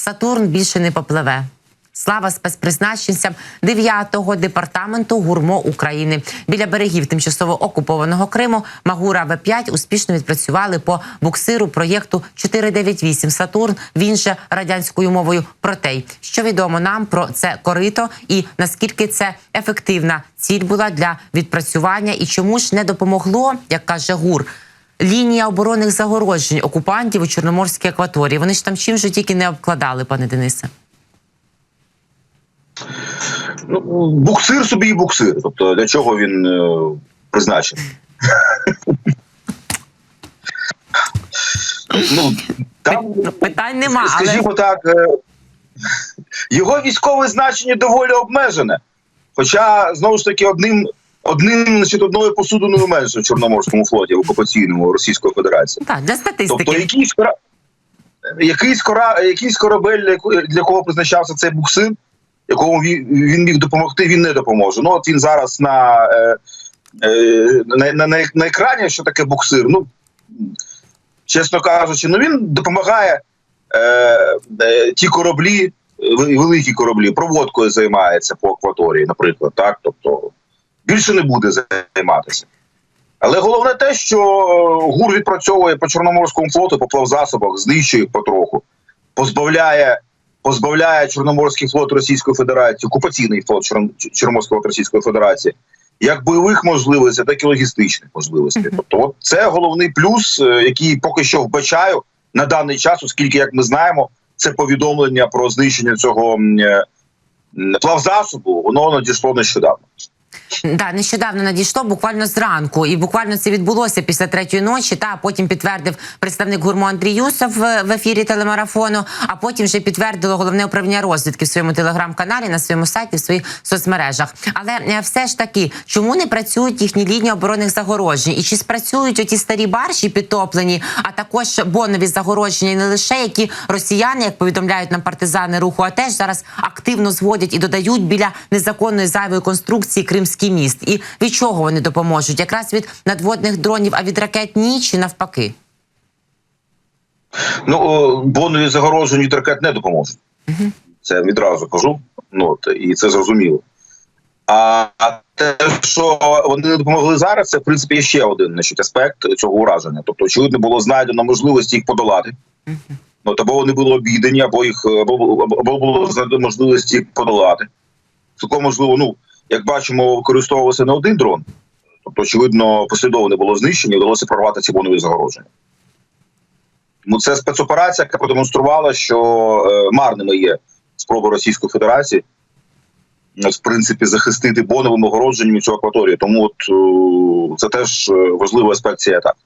Сатурн більше не попливе. Слава спецпризначенцям 9-го департаменту ГУРМО України біля берегів тимчасово окупованого Криму. Магура В5 успішно відпрацювали по буксиру проєкту 498 Сатурн. Він же радянською мовою Протей. Що відомо нам про це корито і наскільки це ефективна ціль була для відпрацювання, і чому ж не допомогло, як каже ГУР. Лінія оборонних загороджень окупантів у Чорноморській акваторії. Вони ж там чим же тільки не обкладали, пане Денисе. Ну, буксир собі і буксир. Тобто для чого він е, призначений? ну, там, Питань нема, але скажімо так, е, його військове значення доволі обмежене. Хоча, знову ж таки, одним, одним значить, одною посудиною менше в Чорноморському флоті, в окупаційному Російської Федерації. так, для статистики. Тобто якийсь, якийсь, кора... якийсь корабель, для кого призначався цей буксир, якому він, він міг допомогти, він не допоможе. Ну от він зараз на, е, е, на, на, на, на екрані, що таке буксир. Ну, чесно кажучи, ну він допомагає е, е, ті кораблі, великі кораблі, проводкою займається по акваторії, наприклад. так, тобто більше не буде займатися. Але головне те, що е, ГУР відпрацьовує по Чорноморському флоту, по плавзасобах, знищує їх потроху, позбавляє, позбавляє Чорноморський флот Російської Федерації, окупаційний флот Чорном- Чорноморського флоту Російської Федерації, як бойових можливостей, так і логістичних можливостей. Мгм. Тобто, от це головний плюс, е, який поки що вбачаю на даний час, оскільки, як ми знаємо, це повідомлення про знищення цього е, плавзасобу, воно надійшло нещодавно. Да, нещодавно надійшло буквально зранку, і буквально це відбулося після третьої ночі. Та потім підтвердив представник гурму Андрій Юсов в ефірі телемарафону. А потім вже підтвердило головне управління розвідки в своєму телеграм-каналі, на своєму сайті, в своїх соцмережах. Але е, все ж таки, чому не працюють їхні лінії оборонних загороджень? І чи спрацюють оті старі баржі підтоплені, а також бонові загородження, і не лише які росіяни, як повідомляють нам партизани руху, а теж зараз активно зводять і додають біля незаконної зайвої конструкції Кримський міст. І від чого вони допоможуть? Якраз від надводних дронів, а від ракет ні чи навпаки? Ну, бонові загороджені від ракет не допоможуть. Це відразу кажу. Ну, і це зрозуміло. А те, що вони не допомогли зараз, це в принципі є ще один значить, аспект цього ураження. Тобто, очевидно, було знайдено можливості їх подолати. Ну, або вони були обійдені, або їх або, або було знайдено можливості їх подолати. Цілком можливо, ну як бачимо, використовувався не один дрон. Тобто, очевидно, послідовно було знищення, вдалося прорвати ці бонові загородження. Ну, це спецоперація, яка продемонструвала, що е, марними є спроби Російської Федерації е, в принципі захистити боновим огородженням цю акваторію. Тому от е, це теж е, важливий аспект цієї атаки.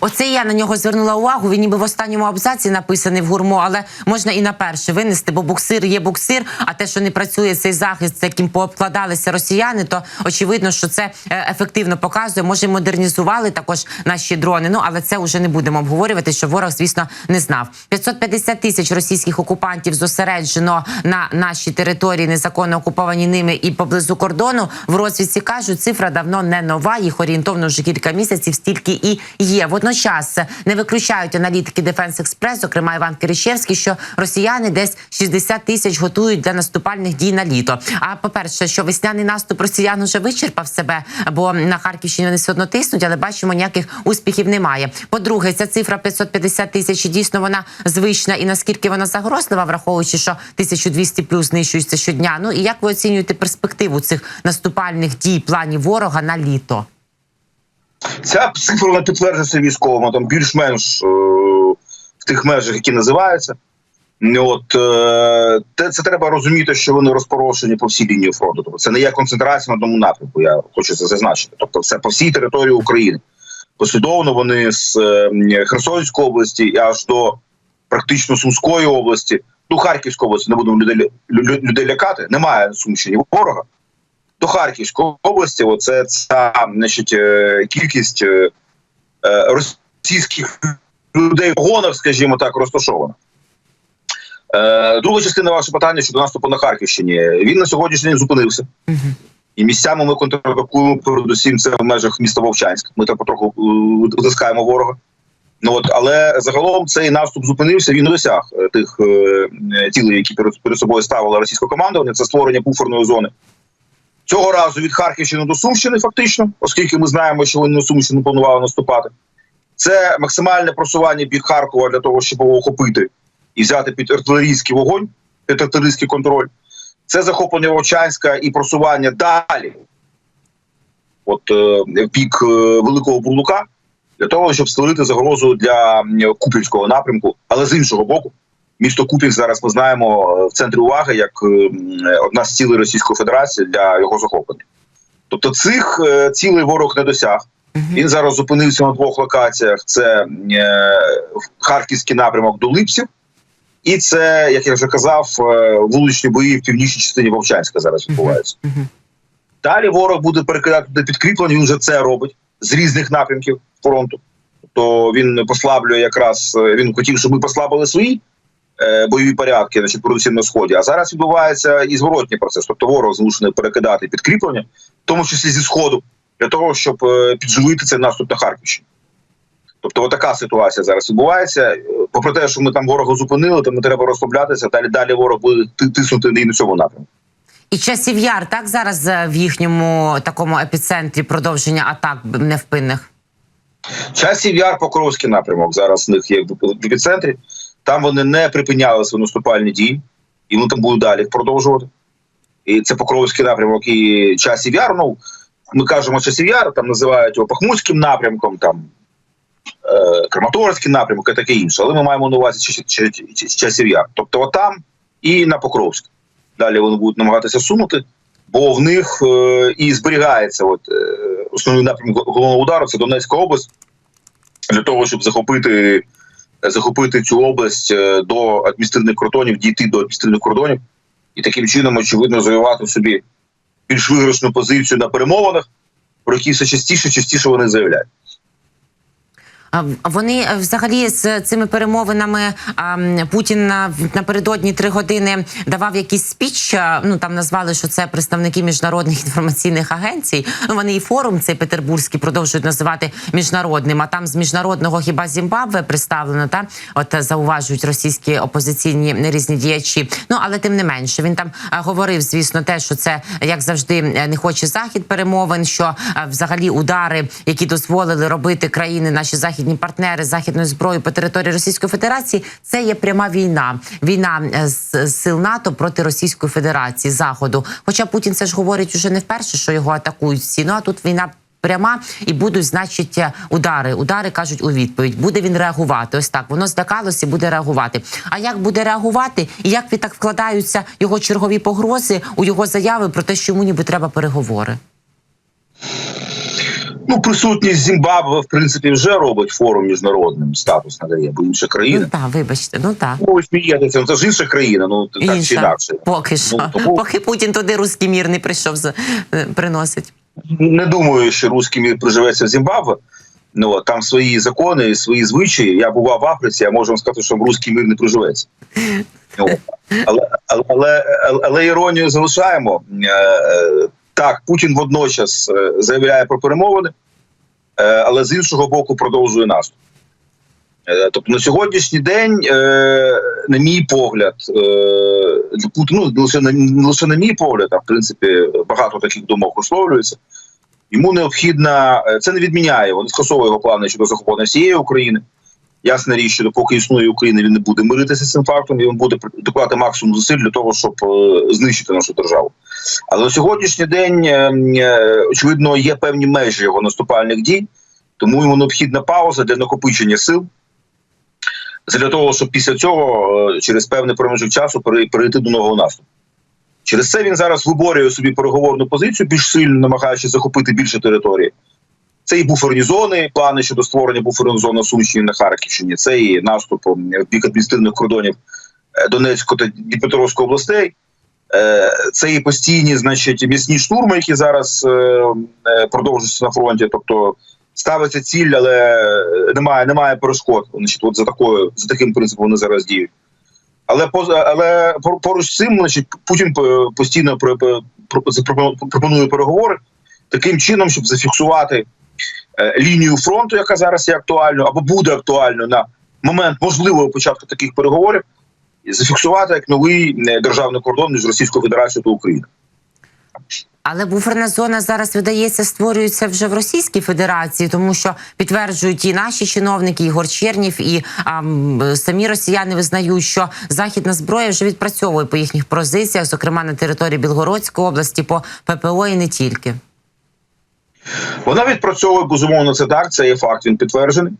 Оце я на нього звернула увагу. Він ніби в останньому абзаці написаний в гурмо, але можна і на перше винести, бо буксир є буксир. А те, що не працює цей захист, з яким пообкладалися росіяни, то очевидно, що це е, ефективно показує. Може, модернізували також наші дрони. Ну але це вже не будемо обговорювати. Що ворог, звісно, не знав. 550 тисяч російських окупантів зосереджено на нашій території, незаконно окуповані ними і поблизу кордону. В розвідці кажуть, цифра давно не нова. Їх орієнтовно вже кілька місяців стільки і є. Водночас не виключають аналітики Дефенс Експрес, зокрема Іван Киричевський, що росіяни десь 60 тисяч готують для наступальних дій на літо. А по перше, що весняний наступ росіян уже вичерпав себе, бо на Харківщині вони все одно тиснуть, але бачимо, ніяких успіхів немає. По-друге, ця цифра 550 тисяч дійсно вона звична, і наскільки вона загрозлива, враховуючи, що 1200 плюс знищується щодня. Ну і як ви оцінюєте перспективу цих наступальних дій планів ворога на літо? Ця цифра не підтверджується військовими, там більш-менш е, в тих межах, які називаються. От е, це треба розуміти, що вони розпорошені по всій лінії фронту. Тобто це не є концентрація на одному напрямку. Я хочу це зазначити. Тобто, це по всій території України. Послідовно вони з е, Херсонської області аж до практично Сумської області, ну Харківської області, не будемо людей, людей лякати. Немає Сумщині ворога. До Харківської області, оце ця значить, е, кількість е, е, російських людей в гонах, скажімо так, розташована. Друга частина вашого питання щодо наступу на Харківщині. Він на сьогоднішній день зупинився. І місцями ми контратакуємо, передусім це в межах міста Вовчанськ. Ми там потроху витискаємо ворога. Ну от, але загалом цей наступ зупинився. Він не досяг тих е, е, цілей, які перед, перед собою ставила російська командування. Це створення буферної зони. Цього разу від Харківщини до Сумщини, фактично, оскільки ми знаємо, що вони на Сумщину планували наступати. Це максимальне просування під Харкова для того, щоб його охопити і взяти під артилерійський вогонь, під артилерійський контроль. Це захоплення Вовчанська і просування далі, от е, в бік е, Великого Бурлука, для того, щоб створити загрозу для Купівського напрямку. Але з іншого боку, місто Купів зараз ми знаємо е, в центрі уваги як е, одна з цілей Російської Федерації для його захоплення. Тобто цих е, цілей ворог не досяг. Він зараз зупинився на двох локаціях: це е, харківський напрямок до Липсів, і це, як я вже казав, е, вуличні бої в північній частині Вовчанська зараз відбуваються. Далі ворог буде перекидати туди підкріплення. Він вже це робить з різних напрямків фронту. Тобто він послаблює якраз е, він хотів, щоб ми послабили свої е, бойові порядки, значить, передусім на сході. А зараз відбувається і зворотній процес. Тобто ворог змушений перекидати підкріплення, в тому числі зі сходу, для того, щоб е, підживити цей наступ на Харківщині. Тобто, отака ситуація зараз відбувається. Е, Попри те, що ми там ворога зупинили, то не треба розслаблятися. Далі далі ворог буде тиснути і на цьому напрямку. І часів яр так зараз е, в їхньому такому епіцентрі продовження атак невпинних. Часів яр Покровський напрямок зараз в них є в епіцентрі. Там вони не припиняли свої наступальні дії, і вони там будуть далі продовжувати. І це Покровський напрямок і часів яр. Ну ми кажемо часів яр, там називають його Пахмутським напрямком, там е, Краматорський напрямок і таке інше. Але ми маємо на увазі Ча- Ча- Ча- часів яр. Тобто, отам і на Покровськ. Далі вони будуть намагатися сунути, бо в них е, і зберігається от, е, основний напрямок головного удару це Донецька область для того, щоб захопити, захопити цю область е, до адміністративних кордонів, дійти до адміністративних кордонів і таким чином, очевидно, завоювати собі більш виграшну позицію на перемовинах, про які все частіше частіше вони заявляють. Вони е, взагалі з цими перемовинами Путін на- напередодні три години давав якийсь спіч. Ну там назвали, що це представники міжнародних інформаційних агенцій. Вони і форум цей петербурзький продовжують називати міжнародним. А там з міжнародного хіба Зімбабве представлено та от е, зауважують російські опозиційні різні діячі. Ну але тим не менше він там е, говорив, звісно, те, що це як завжди не хоче захід перемовин. Що взагалі удари, які дозволили робити країни, наші західні партнери західною зброєю по території Російської Федерації, це є пряма війна. Війна е, з сил НАТО проти Російської Федерації Заходу. Хоча Путін це ж говорить уже не вперше, що його атакують всі. Ну а тут війна. Пряма і будуть, значить, е, удари. Удари кажуть у відповідь. Буде він реагувати. Ось так воно здакалося, і буде реагувати. А як буде реагувати, і як відтак вкладаються його чергові погрози у його заяви про те, що йому ніби треба переговори? Ну, присутність Зімбабве, в принципі, вже робить форум міжнародним статус надає, бо інша Ну країна. так, вибачте, ну так. Ну, ви смієтеся, ну, це ж інша країна, ну так чи інакше. Поки що. Ну, тому- Поки Путін туди руський мір не прийшов е, приносить. Не думаю, що русський мір приживеться в Зімбабве. Ну там свої закони, свої звичаї. Я бував в Африці, я можу вам сказати, що русський мір не приживеться. Ну, але, але, але, але, але іронію залишаємо. Так, Путін водночас е, заявляє про перемовини, е, але з іншого боку продовжує наступ. Е, Тобто на сьогоднішній день, на мій погляд, ну, не лише не лише на мій погляд, а в принципі багато таких думок висловлюється. Йому необхідна е, це не відміняє, він скасовує його плани щодо захоплення всієї України. Ясна річ, що допоки існує Україна, він не буде миритися з цим фактом, і він буде докладати максимум зусиль для того, щоб е, знищити нашу державу. Але на сьогоднішній день, е, е, очевидно, є певні межі його наступальних дій, тому йому необхідна пауза для накопичення сил. Для того, щоб після цього через певний проміжок часу пере- перейти до нового наступу. Через це він зараз виборює собі переговорну позицію, більш сильно намагаючись захопити більше території. Це і буферні зони, плани щодо створення буферної зони на на Харківщині, це і наступ в бік адміністративних кордонів е, Донецької та Дніпропетровської областей. Е, Це і постійні, значить, м'ясні штурми, які зараз е, продовжуються на фронті. Тобто ставиться ціль, але немає, немає перешкод. Значить, от за такою за таким принципом вони зараз діють. Але але пор- поруч з цим, значить, Путін постійно про- про- про- запропонує переговори таким чином, щоб зафіксувати лінію фронту, яка зараз є актуальною, або буде актуальною на момент можливого початку таких переговорів, зафіксувати як новий е, державний кордон між Російською Федерацією та Україною. Але буферна зона зараз видається створюється вже в Російській Федерації, тому що підтверджують і наші чиновники, і Ігор Чернів, і а, самі росіяни визнають, що західна зброя вже відпрацьовує по їхніх позиціях, зокрема на території Білгородської області, по ППО і не тільки. Вона відпрацьовує безумовно це так. Це є факт. Він підтверджений.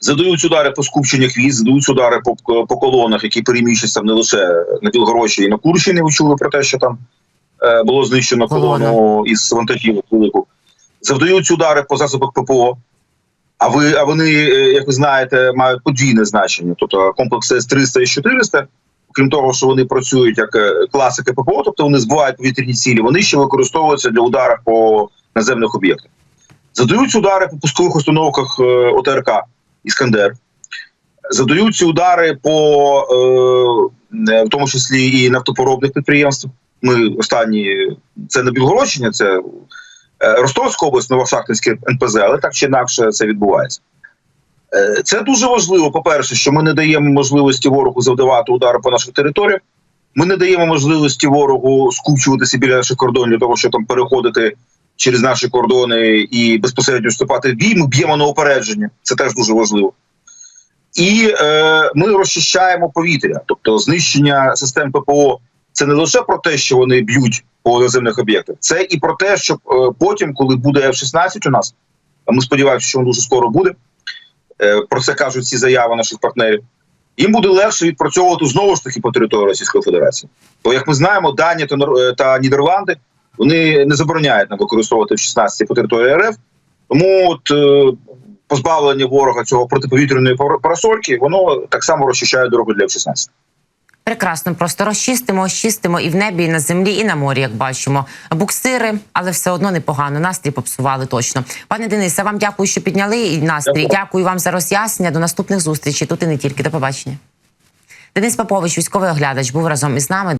Задають удари по скупченнях віз, задають удари по, по колонах, які переміщуються не лише на Білгородщині, і на Курщині. Ви чули про те, що там е, було знищено колону із вантажівок велику. Завдають удари по засобах ППО. А ви, а вони, е, як ви знаєте, мають подвійне значення. Тобто комплекс С-300 і С-400, крім того, що вони працюють як е, класики ППО, тобто вони збивають повітряні цілі, вони ще використовуються для ударів по наземних об'єктах. Задають удари по пускових установках е, ОТРК Іскандер. Задаються удари по е, в тому числі і нафтопоробних підприємств. Ми останні це не Білгородщина, це е, Ростовська область, Новошахтинське НПЗ, але так чи інакше це відбувається. Це дуже важливо. По-перше, що ми не даємо можливості ворогу завдавати удари по наших територіях. Ми не даємо можливості ворогу скупчуватися біля наших кордонів для того, щоб там переходити через наші кордони і безпосередньо вступати в бій. Ми б'ємо на опередження. Це теж дуже важливо. І е, ми розчищаємо повітря, тобто знищення систем ППО. Це не лише про те, що вони б'ють по наземних об'єктах, це і про те, щоб е, потім, коли буде F-16 у нас, а ми сподіваємося, що він дуже скоро буде. Е, про це кажуть ці заяви наших партнерів. Їм буде легше відпрацьовувати знову ж таки по території Російської Федерації. Бо, як ми знаємо, Данія та, е, та Нідерланди вони не забороняють нам використовувати F-16 по території РФ. Тому от е, позбавлення ворога цього протиповітряної пар- парасольки, воно так само розчищає дорогу для F-16. Прекрасно, просто розчистимо, очистимо і в небі, і на землі, і на морі, як бачимо. Буксири, але все одно непогано. Настрій попсували точно. Пане Денисе, вам дякую, що підняли і настрій. Дякую. Дякую вам за роз'яснення. До наступних зустрічей. Тут і не тільки. До побачення. Денис Попович, військовий оглядач, був разом із нами.